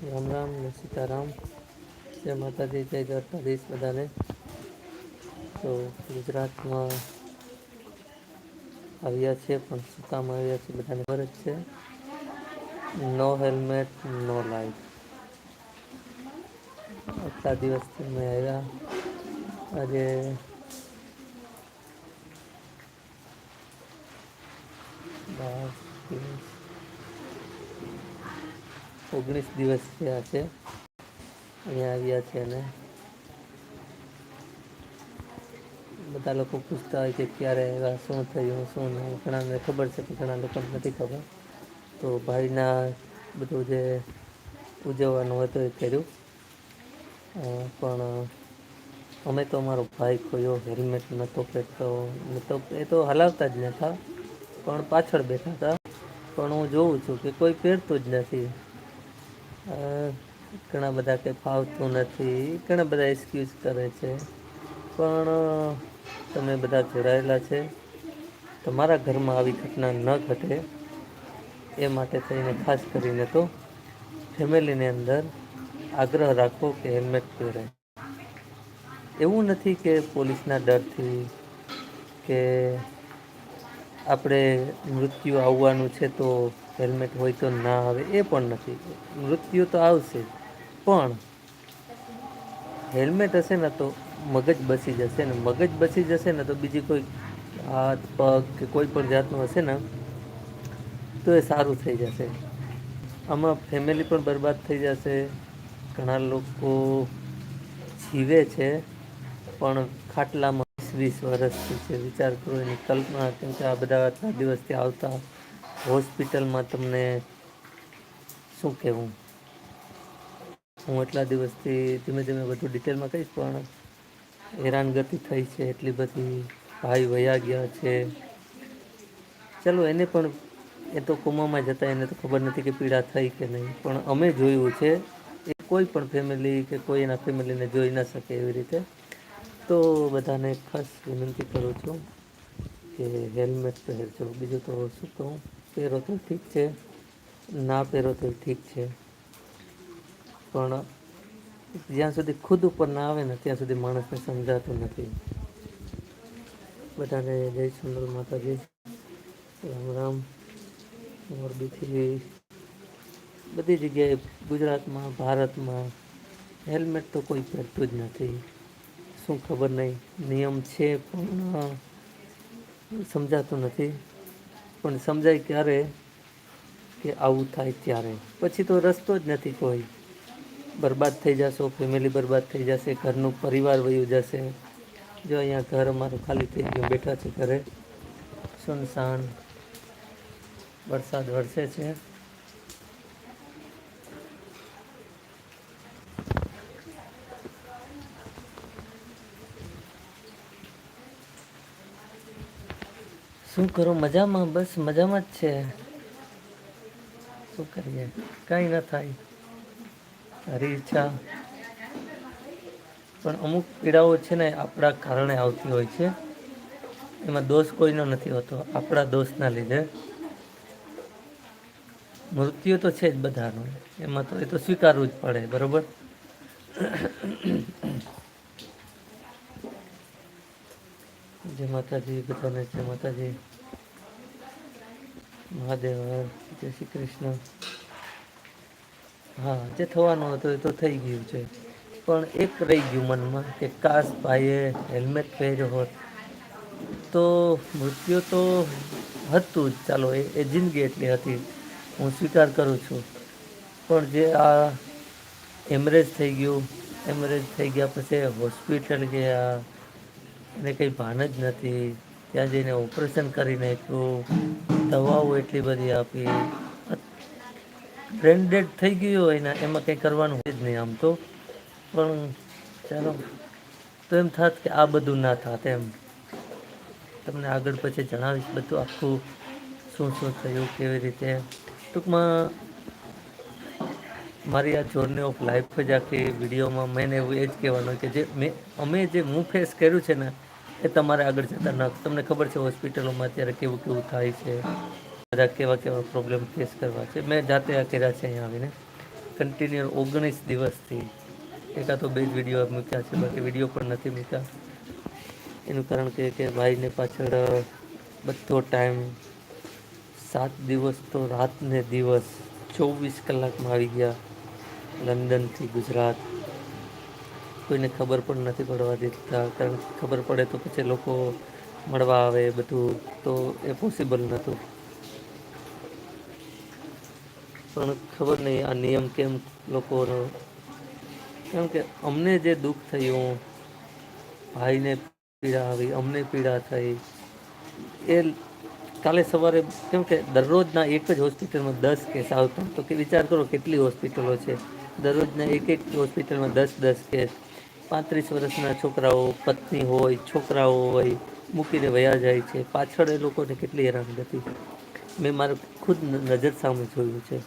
રામ રામ ને સીતારામ. જય માતાજી, જય દ્વારકાધીશ બધાને. તો ગુજરાતમાં આવ્યા છે, પણ શું કામ આવ્યા છે, બધાને ખબર જ છે. નો હેલ્મેટ, નો લાઈફ આટલા દિવસથી મેં આવ્યા. આજે બાર ઓગણીસ દિવસ થયા છે. અહીંયા આવ્યા છે અને બધા લોકો પૂછતા હોય કે ક્યારે એવા શું થયું, શું નહીં. ઘણાને ખબર છે કે ઘણા લોકોને નથી ખબર. તો ભાઈના બધું જે ઉજવવાનું હતું એ કર્યું. પણ અમે તો અમારો ભાઈ ખોયો હેલ્મેટ નહોતો પહેરતો નહોતો એ તો હલાવતા જ નહોતા પણ પાછળ બેઠા હતા. પણ હું જોઉં છું કે કોઈ પહેરતું જ નથી. ઘણા બધા કે ફાવતું નથી, ઘણા બધા એક્સક્યુઝ કરે છે. પણ તમે બધા જોડાયેલા છે. તમારા ઘરમાં આવી ઘટના ન ઘટે, એ માટે થઈને ખાસ કરીને તો ફેમિલીની અંદર આગ્રહ રાખો કે હેલ્મેટ પહેરે. એવું નથી કે પોલીસના ડરથી કે આપણે મૃત્યુ આવવાનું છે તો હેલ્મેટ હોય તો ના આવે, એ પણ નથી. મૃત્યુ તો આવશે પણ હેલ્મેટ હશે ને તો મગજ બસી જશે ને મગજ બસી જશે ને તો બીજી કોઈ હાથ, પગ કે કોઈ પણ જાતનું હશે ને, તો એ સારું થઈ જશે. આમાં ફેમિલી પણ બરબાદ થઈ જશે. ઘણા લોકો જીવે છે, પણ ખાટલામાં વીસ વીસ વર્ષથી છે. વિચાર કરો એની કલ્પના, કેમ કે આ બધા આટલા દિવસથી આવતા હોસ્પિટલમાં તમને શું કહેવું? હું એટલા દિવસથી ધીમે ધીમે બધું ડિટેલમાં કહીશ, પણ હેરાનગતિ થઈ છે, એટલી બધી ભાઈ વયા ગયા છે. ચલો, એને પણ એ તો કોમામાં જતા એને તો ખબર નથી કે પીડા થઈ કે નહીં. પણ અમે જોયું છે, એ કોઈ પણ ફેમિલી કે કોઈ એના ફેમિલીને જોઈ ન શકે એવી રીતે. તો બધાને ખાસ વિનંતી કરું છું કે હેલ્મેટ પહેરજો. બીજું તો શું કહું? પહેરો તો ઠીક છે. ના પહેરો તો ઠીક છે. પણ જ્યાં સુધી ખુદ ઉપર ના આવે ને, ત્યાં સુધી માણસને સમજાતું નથી. બધાને જય સુંદર માતાજી. રામ રામ. મોરબીથી બધી જગ્યાએ ગુજરાતમાં, ભારતમાં હેલ્મેટ તો કોઈ પહેરતું જ નથી. શું ખબર નહીં, નિયમ છે પણ સમજાતું નથી. પણ સમજાય ક્યારે કે આવું થાય ત્યારે? પછી તો રસ્તો જ નથી કોઈ. બરબાદ થઈ જશો ફેમિલી બરબાદ થઈ જશે, ઘરનું પરિવાર વયું જશે. જો અહીંયા ઘર અમારું ખાલી થઈ ગયું, બેઠા છે ઘરે. સુનસાન, વરસાદ વરસે છે. શું કરો? મજામાં, બસ મજામાં જ છે. શું કરીએ? કાંઈ ન થાય. તારી ઈચ્છા. પણ અમુક પીડાઓ છે ને, આપણા કારણે આવતી હોય છે. એમાં દોષ કોઈનો નથી હોતો, આપણા દોષના લીધે. મૃત્યુ તો છે જ બધાનું. એમાં તો એ તો સ્વીકારવું જ પડે, બરોબર? જય માતાજી, બધાને જય માતાજી. મહાદેવ જય શ્રી કૃષ્ણ. હા, જે થવાનું હતું એ તો થઈ ગયું છે. પણ એક રહી ગયું મનમાં કે કાશ ભાઈએ હેલ્મેટ પહેર્યો હોત. તો મૃત્યુ તો હતું જ. ચાલો, એ એ જિંદગી એટલી હતી. હું સ્વીકાર કરું છું. પણ જે આ એમરેજ થઈ ગયું એમરેજ થઈ ગયા પછી હોસ્પિટલ ગયા, એને કંઈ ભાન જ નથી. ત્યાં જઈને ઓપરેશન કરી નાખ્યું. દવાઓ એટલી બધી આપી. બ્રેન્ડેડ થઈ ગયું હોય ને, એમાં કંઈ કરવાનું હોય જ નહીં આમ તો. પણ ચાલો, તો એમ થાત કે આ બધું ના થાત એમ. તમને આગળ પછી જણાવીશ બધું આખું, શું શું થયું, કેવી રીતે. ટૂંકમાં, મારી આ જોર્ની ઓફ લાઈફ જ આખી વિડીયોમાં મેં એવું એ જ કહેવાનું કે જે મેં, અમે જે હું ફેસ કર્યું છે ને એ તમારે આગળ જતા ન તમને ખબર છે હોસ્પિટલોમાં અત્યારે કેવું કેવું થાય છે? બધા કેવા કેવા પ્રોબ્લેમ ફેસ કરવા છે. મેં જાતે આ કર્યા છે અહીંયા આવીને. કન્ટિન્યુ ઓગણીસ દિવસથી એકા તો બે જ વીડિયો મૂક્યા છે. બાકી વીડિયો પણ નથી મૂક્યા. એનું કારણ કે કે ભાઈને પાછળ બધો ટાઈમ સાત દિવસ તો રાતને દિવસ ચોવીસ કલાકમાં આવી ગયા. લંડનથી ગુજરાત. કોઈને ખબર પણ નથી પડવા દેતા, કારણ કે ખબર પડે તો પછી લોકો મળવા આવે બધું, તો એ પોસિબલ નહોતું પણ ખબર નહીં આ નિયમ કેમ લોકોનો. કેમ કે અમને જે દુઃખ થયું, ભાઈને પીડા આવી, અમને પીડા થઈ, એ કાલે સવારે કેમ કે દરરોજના એક જ હોસ્પિટલમાં દસ કેસ આવતા. તો કે વિચાર કરો કેટલી હોસ્પિટલો છે. દરરોજના એક એક હોસ્પિટલમાં દસ દસ કેસ. પાંત્રીસ વર્ષના છોકરાઓ, પત્ની હોય, છોકરાઓ હોય, મૂકીને વયા જાય છે. પાછળ એ લોકોને કેટલી હેરાન નથી મેં મારું ખુદ નજર સામે જોયું છે.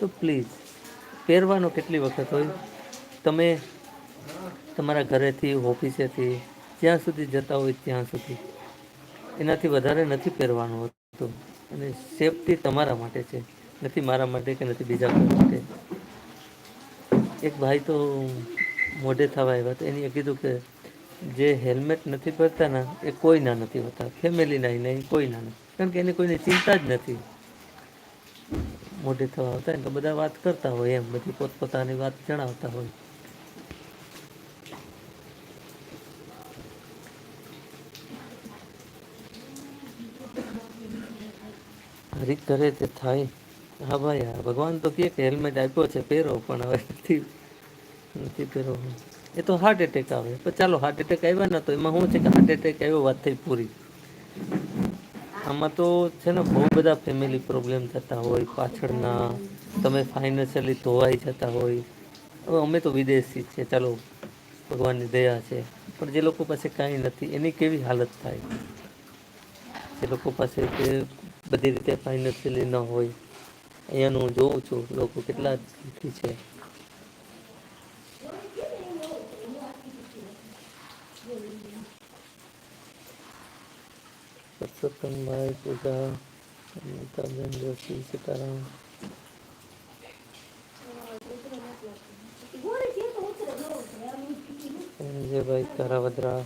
તો પ્લીઝ, પહેરવાનો કેટલી વખત હોય? તમે તમારા ઘરેથી, ઓફિસેથી, જ્યાં સુધી જતા હોય ત્યાં સુધી. એનાથી વધારે નથી પહેરવાનું હોતું. અને સેફટી તમારા માટે છે. નથી મારા માટે કે નથી બીજા માટે. એક ભાઈ તો મોઢે થવા આવ્યા તો એની કીધું કે જે હેલ્મેટ નથી પહેરતા ને એ કોઈના નથી હોતા. ફેમિલીના નહીં, કોઈના નહીં કારણ કે એને કોઈની ચિંતા જ નથી. મોઢે થવા આવતા ને બધા વાત કરતા હોય એમ, બધી પોતપોતાની વાત જણાવતા હોય. હરીક કરે તે થાય. હા ભાઈ ભગવાન તો કે હેલ્મેટ આપ્યો છે, પહેરો, પણ હવે નથી. નથી પહેરવાનું એ તો હાર્ટ એટેક આવે. પણ ચાલો હાર્ટ એટેક આવ્યા ને તો એમાં શું છે કે હાર્ટ એટેક આવ્યો, વાત થઈ પૂરી. આમાં તો છે ને બહુ બધા ફેમિલી પ્રોબ્લેમ થતા હોય, પાછળના તમે ફાઇનાન્શિયલી ધોવાઈ જતા હોય. હવે અમે તો વિદેશી છીએ, ચાલો, ભગવાનની દયા છે. પણ જે લોકો પાસે કાંઈ નથી, એની કેવી હાલત થાય? જે લોકો પાસે કે બધી રીતે ફાઇનાન્શિયલી ન હોય. અહીંયાનું જોઉં છું, લોકો કેટલા દુઃખી છે. પરસોત્તમભાઈ પૂજા અમિતાબેન જોશી સીતારામ સંજયભાઈ કારાવદરા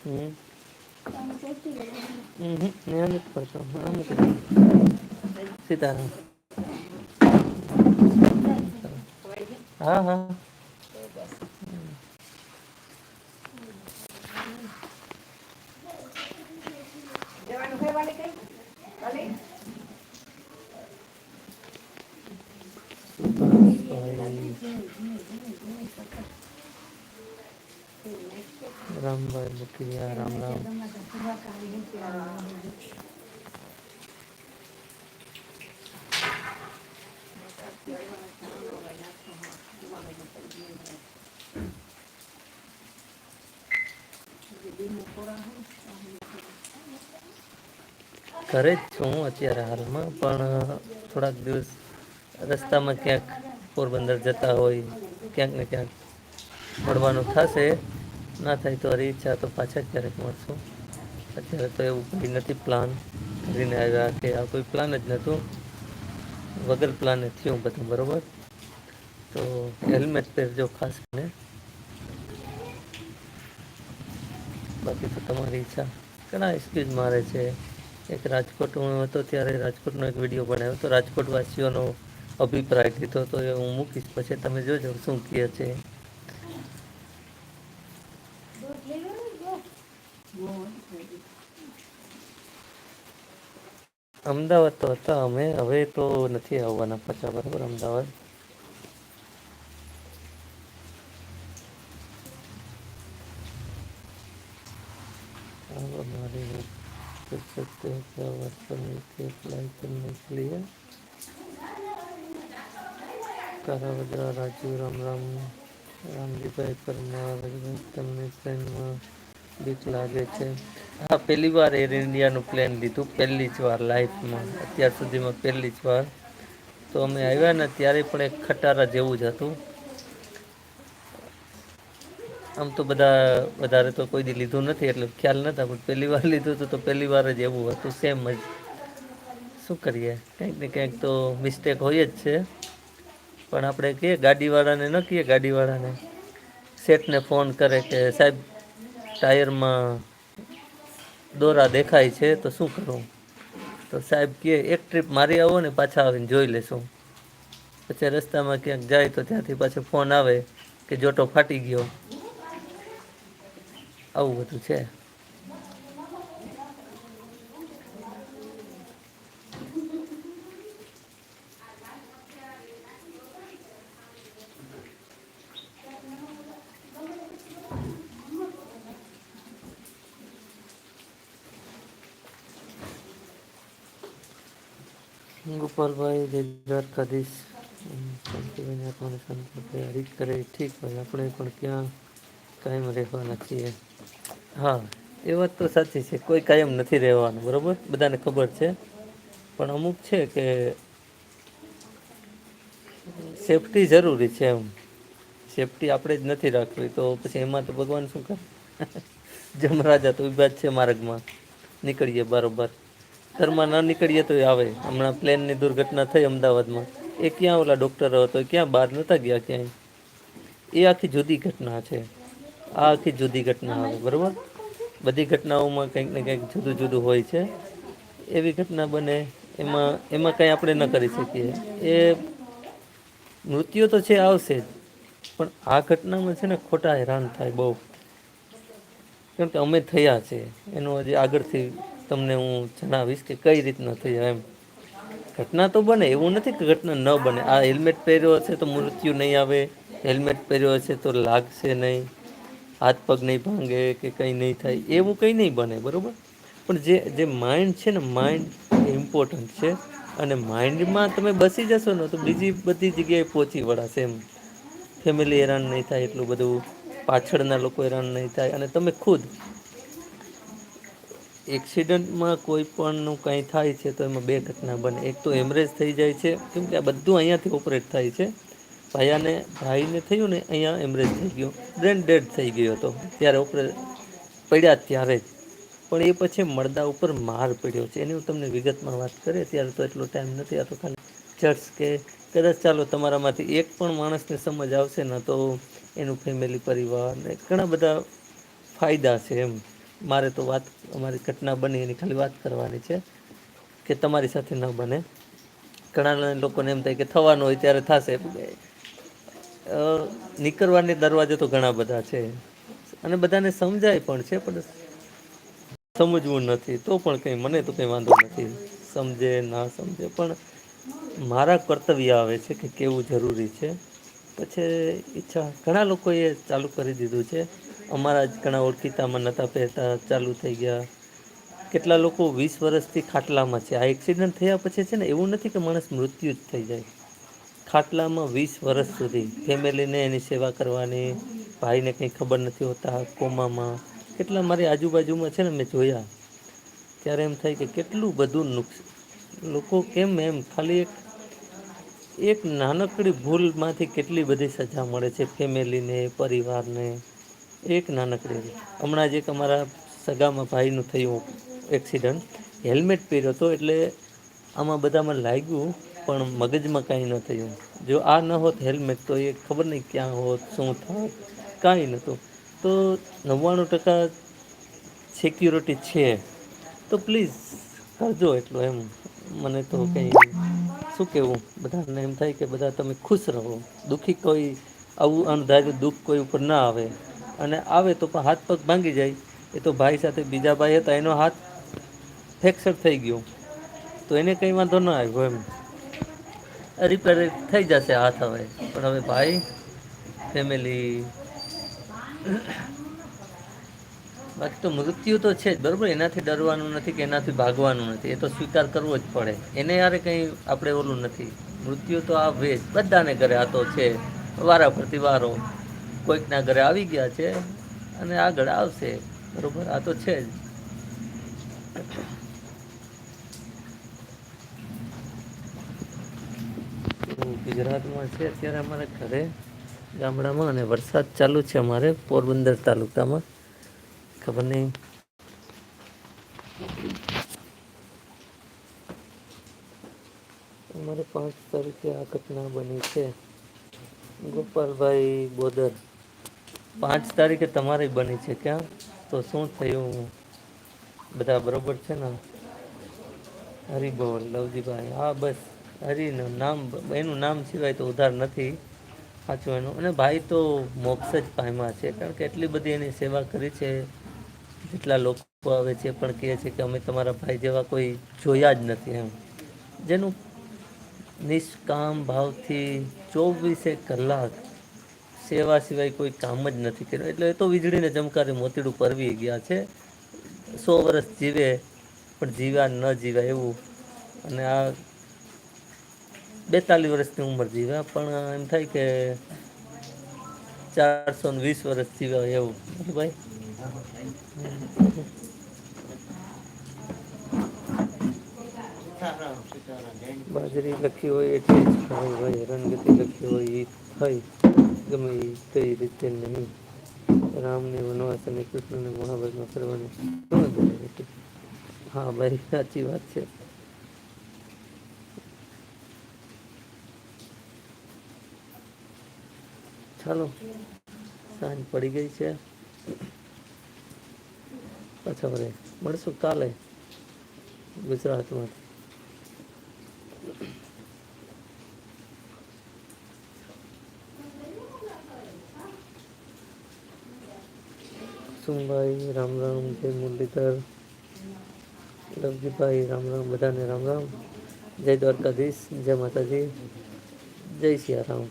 હમ હમ. સીતારામ હા હા. રામભાઈ મુકિયા રામ રામ. ઘરે જ છું હું અત્યારે હાલમાં, પણ થોડાક દિવસ રસ્તામાં ક્યાંક પોરબંદર જતા હોય, ક્યાંક ને ક્યાંક મળવાનું થશે. ના થાય તો અરી ઈચ્છા તો પાછા ક્યારેક મળશું. અત્યારે તો એવું કંઈ નથી પ્લાન કરીને આવ્યા કે આ કોઈ પ્લાન જ નહોતું. વગર પ્લાને થયું બધું, બરોબર? તો હેલ્મેટ પહેરજો ખાસ કરીને. બાકી તો તમારી ઈચ્છા. ઘણા એક્સક્યુઝ મારે છે. એક રાજકોટ હું હતો ત્યારે રાજકોટનો એક વીડિયો બનાવ્યો તો રાજકોટ વાસીઓનો અભિપ્રાય કીધો તો એ હું મૂકીશ પછી તમે જોજો શું કહે છે. અમદાવાદ તો હતા અમે. હવે તો નથી આવવાના પાછા બરાબર? અમદાવાદ. कर सकते हैं क्या वर्क करने के अप्लाई करने के लिए કારાવદરા રાજુ રામ રામ રામજીભાઈ પરમાર રજભાઈ તમને પ્લેનમાં બીક લાગે છે હા પહેલી વાર એર ઇન્ડિયાનું પ્લેન લીધું પહેલી જ વાર લાઈફમાં અત્યાર સુધીમાં પહેલી જ વાર તો અમે આવ્યા ને ત્યારે પણ એક ખટારા જેવું જ હતું આમ તો બધા વધારે તો કોઈ દી લીધું નથી, એટલે ખ્યાલ નતા, પણ પહેલી વાર લીધું હતું તો પહેલી વાર જ એવું હતું સેમ જ. શું કરીએ? કંઈક ને કંઈક તો મિસ્ટેક હોય જ છે. પણ આપણે કહીએ ગાડીવાળાને ન કહીએ ગાડીવાળાને. શેઠને ફોન કરે કે, સાહેબ, ટાયરમાં દોરા દેખાય છે, તો શું કરું? તો સાહેબ કહે, એક ટ્રીપ મારી આવો ને પાછા આવીને જોઈ લેશું. પછી રસ્તામાં ક્યાંક જાય તો ત્યાંથી પાછો ફોન આવે કે, જોટો ફાટી ગયો. આવું બધું છે. ગોપાલભાઈ જય દ્વારકાધીશ શાંતિભાઈને હરીક કરે. ઠીક હોય, આપણે પણ ક્યાં કાયમ રહેવાના છીએ હા. એ વાત તો સાચી છે. કોઈ કાયમ નથી રહેવાનું, બરાબર? બધાને ખબર છે. પણ અમુક છે કે સેફટી જરૂરી છે એમ. સેફટી આપણે જ નથી રાખવી, તો પછી એમાં તો ભગવાન શું કરે? જમરાજા તો ઊભા છે માર્ગમાં. નીકળીએ બરોબર. ઘરમાં ન નીકળીએ તો આવે. હમણાં પ્લેનની દુર્ઘટના થઈ અમદાવાદમાં. એ ક્યાં ઓલા ડૉક્ટર હતો? ક્યાં? બહાર નહોતા ગયા ક્યાંય? એ આખી જુદી ઘટના છે. આ આખી જુદી ઘટના આવે, બરાબર? બધી ઘટનાઓમાં કંઈક ને કંઈક જુદું જુદું હોય છે. એવી ઘટના બને, એમાં એમાં કંઈ આપણે ન કરી શકીએ. એ મૃત્યુ તો છે, આવશે જ. પણ આ ઘટનામાં છે ને ખોટા હેરાન થાય બહુ. કેમ કે અમે થયા છે. એનું હજી આગળથી તમને હું જણાવીશ કે કઈ રીતના થયા એમ. ઘટના તો બને, એવું નથી કે ઘટના ન બને. આ હેલ્મેટ પહેર્યો હશે તો મૃત્યુ નહીં આવે. હેલ્મેટ પહેર્યો હશે તો લાગશે નહીં. હાથ પગ નહીં ભાંગે કે કંઈ નહીં થાય, એવું કંઈ નહીં બને, બરાબર? પણ જે જે માઇન્ડ છે ને માઇન્ડ ઇમ્પોર્ટન્ટ છે અને માઇન્ડમાં તમે બસી જશો ને, તો બીજી બધી જગ્યાએ પહોંચી વળાશે એમ. ફેમિલી હેરાન નહીં થાય એટલું બધું, પાછળના લોકો હેરાન નહીં થાય, અને તમે ખુદ એક્સિડન્ટમાં કોઈ પણનું કંઈ થાય છે, તો એમાં બે ઘટના બને. એક તો એમરેજ થઈ જાય છે, કેમ કે આ બધું અહીંયાથી ઓપરેટ થાય છે. ભાયાને, ભાઈને થયું ને અહીંયા એમરેજ થઈ ગયું. બ્રેન ડેડ થઈ ગયો હતો. ત્યારે ઓપરે પડ્યા ત્યારે જ. પણ એ પછી મળદા ઉપર માર પડ્યો છે. એની હું તમને વિગતમાં વાત કરીએ, ત્યારે તો એટલો ટાઈમ નથી આ ખાલી ચર્ચ કે કદાચ ચાલો તમારામાંથી એક પણ માણસને સમજ આવશે ને તો એનું ફેમિલી પરિવાર ને ઘણા બધા ફાયદા છે એમ. મારે તો વાત, અમારી ઘટના બની, એની ખાલી વાત કરવાની છે કે તમારી સાથે ન બને. ઘણા લોકોને એમ થાય કે થવાનું હોય ત્યારે થશે. નીકળવાની દરવાજે તો ઘણા બધા છે. અને બધાને સમજાય પણ છે, પણ સમજવું નથી. તો પણ કંઈ મને તો કંઈ વાંધો નથી. સમજે, ના સમજે. પણ મારા કર્તવ્ય આવે છે કે કેવું જરૂરી છે. પછી ઈચ્છા ઘણા લોકોએ ચાલુ કરી દીધું છે. અમારા જ ઘણા ઓળખીતામાં નહોતા પહેરતા, ચાલુ થઈ ગયા. કેટલા લોકો વીસ વર્ષથી ખાટલામાં છે. આ એક્સિડન્ટ થયા પછી છે ને, એવું નથી કે માણસ મૃત્યુ જ થઈ જાય. ખાટલામાં વીસ વર્ષ સુધી ફેમિલીને એની સેવા કરવાની, ભાઈને કંઈ ખબર નથી હોતા, કોમામાં. કેટલા મારી આજુબાજુમાં છે ને મેં જોયા, ત્યારે એમ થાય કે કેટલું બધું નુકસાન લોકો કેમ એમ, ખાલી એક એક નાનકડી ભૂલમાંથી કેટલી બધી સજા મળે છે ફેમિલીને, પરિવારને. એક નાનકડી. હમણાં જ એક અમારા સગામાં ભાઈનું થયું એક્સિડન્ટ. હેલ્મેટ પહેર્યો હતો એટલે આમાં બધામાં લાગ્યું પણ મગજમાં કાંઈ ન થયું. જો આ ન હોત હેલ્મેટ, તો એ ખબર નહીં ક્યાં હોત, શું થાત, કાંઈ નહોતું તો નવ્વાણું ટકા સિક્યુરિટી છે. તો પ્લીઝ કરજો એટલું એમ. મને તો કંઈ શું કહેવું? બધાને એમ થાય કે બધા તમે ખુશ રહો. દુઃખી કોઈ આવું અણધાર્યું દુઃખ કોઈ ઉપર ના આવે. અને આવે તો પણ હાથ પગ ભાંગી જાય. એ તો ભાઈ સાથે બીજા ભાઈ હતા, એનો હાથ ફ્રેક્ચર થઈ ગયો. તો એને કંઈ વાંધો ન આવ્યો એમ. રિપેર થઈ જશે હાથ હવે. પણ હવે ભાઈ ફેમિલી બાકી તો મૃત્યુ તો છે જ, બરાબર? એનાથી ડરવાનું નથી કે એનાથી ભાગવાનું નથી. એ તો સ્વીકાર કરવો જ પડે. એને યારે કંઈ આપણે ઓલું નથી. મૃત્યુ તો આ વેજ બધાને ઘરે આ તો છે. વારા ફરતી વારો. કોઈકના ઘરે આવી ગયા છે અને આગળ આવશે. બરાબર? આ તો છે જ. ગુજરાતમાં છે, અત્યારે અમારે ઘરે ગામડામાં અને વરસાદ ચાલુ છે અમારે, પોરબંદર તાલુકામાં. ખબર નહીં? અમારે પાંચ તારીખે આ ઘટના બની છે. ગોપાલભાઈ બોદર, પાંચ તારીખે તમારે બની છે ક્યાં? તો શું થયું? બધા બરોબર છે ને? હરિભવન, લવજીભાઈ, હા, બસ. હરિનું નામ, એનું નામ સિવાય તો ઉધાર નથી સાચું એનું. અને ભાઈ તો મોક્ષ જ પામ્યા છે, કારણ કે એટલી બધી એની સેવા કરી છે. જેટલા લોકો આવે છે પણ કહે છે કે અમે તમારા ભાઈ જેવા કોઈ જોયા જ નથી એમ. જેનું નિષ્કામ ભાવથી ચોવીસે કલાક સેવા સિવાય કોઈ કામ જ નથી કર્યું. એટલે એ તો વીજળીને ચમકારે મોતીડું પરવી ગયા છે. સો વર્ષ જીવે, પણ જીવ્યા ન જીવા એવું. અને આ બેતાલીસ વર્ષની ઉંમર જીવ્યા પણ એમ થાય કે ચારસો ને વીસ વર્ષ જીવ્યા એવું. ભાઈ? બાજરી લખી હોય એટલે જ ખવાય ભાઈ. રણગતિ લખી હોય એ થાય ગમે એ કઈ રીતે નહીં. રામને વનવાસ અને કૃષ્ણને મહાભારતમાં ફરવાની હા, ભાઈ, સાચી વાત છે. ચાલો. સાંજ પડી ગઈ છે. પાછા વળે મળશું કાલે ગુજરાતમાં કુસુમભાઈ રામ રામ, જય મુરલીધર લવજીભાઈ રામ રામ, બધાને રામ રામ. જય દ્વારકાધીશ, જય માતાજી, જય સિયારામ.